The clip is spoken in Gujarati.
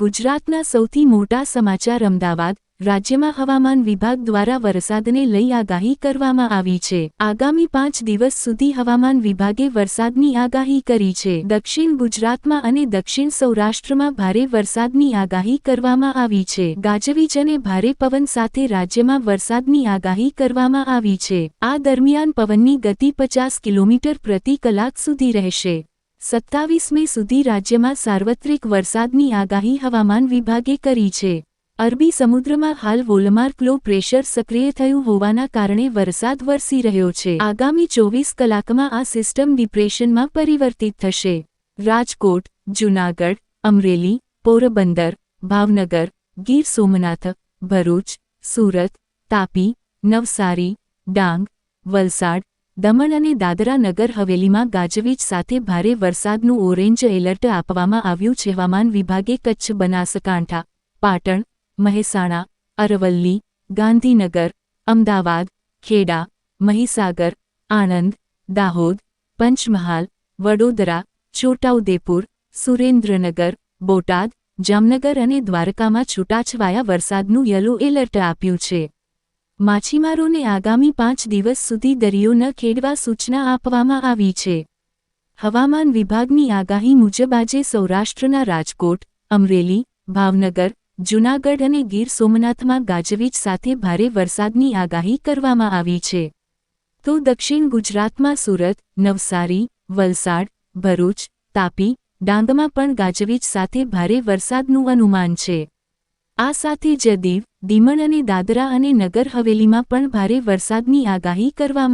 ગુજરાતના સૌથી મોટા સમાચાર અમદાવાદ રાજ્યમાં હવામાન વિભાગ દ્વારા વરસાદને લઈ આગાહી કરવામાં આવી છે. આગામી પાંચ દિવસ સુધી હવામાન વિભાગે વરસાદની આગાહી કરી છે. દક્ષિણ ગુજરાતમાં અને દક્ષિણ સૌરાષ્ટ્રમાં ભારે વરસાદની આગાહી કરવામાં આવી છે. ગાજવીજ અને ભારે પવન સાથે રાજ્યમાં વરસાદની આગાહી કરવામાં આવી છે. આ દરમિયાન પવનની ગતિ પચાસ કિલોમીટર પ્રતિ કલાક સુધી રહેશે. સત્તાવીસ મે સુધી રાજ્યમાં સાર્વત્રિક વરસાદની આગાહી હવામાન વિભાગે કરી છે. અરબી સમુદ્રમાં હાલ વોલમાર્ક લો પ્રેશર સક્રિય થયું હોવાના કારણે વરસાદ વરસી રહ્યો છે. આગામી ચોવીસ કલાકમાં આ સિસ્ટમ ડિપ્રેશનમાં પરિવર્તિત થશે. રાજકોટ, જૂનાગઢ, અમરેલી, પોરબંદર, ભાવનગર, ગીર સોમનાથ, ભરૂચ, સુરત, તાપી, નવસારી, ડાંગ, વલસાડ દમણ અને દાદરા નગર હવેલીમાં ગાજવીજ સાથે ભારે વરસાદનું ઓરેન્જ એલર્ટ આપવામાં આવ્યું છે હવામાન વિભાગે કચ્છ બનાસકાંઠા પાટણ, મહેસાણા, અરવલ્લી, ગાંધીનગર, અમદાવાદ, ખેડા, મહીસાગર, આણંદ, દાહોદ, પંચમહાલ, વડોદરા, છોટાઉદેપુર, સુરેન્દ્રનગર, બોટાદ, જામનગર અને દ્વારકામાં છૂટાછવાયા વરસાદનું યલો એલર્ટ આપ્યું છે. માછીમારોને આગામી પાંચ દિવસ સુધી દરિયો ન ખેડવા સૂચના આપવામાં આવી છે. હવામાન વિભાગની આગાહી મુજબ આજે સૌરાષ્ટ્રના રાજકોટ, અમરેલી, ભાવનગર, જૂનાગઢ અને ગીર સોમનાથમાં ગાજવીજ સાથે ભારે વરસાદની આગાહી કરવામાં આવી છે. તો દક્ષિણ ગુજરાતમાં સુરત, નવસારી, વલસાડ, ભરૂચ, તાપી, ડાંગમાં પણ ગાજવીજ સાથે ભારે વરસાદનું અનુમાન છે. આ સાથે જ દીવ, દીમણ અને દાદરા અને નગર હવેલીમાં પણ ભારે વરસાદની આગાહી કરવામાં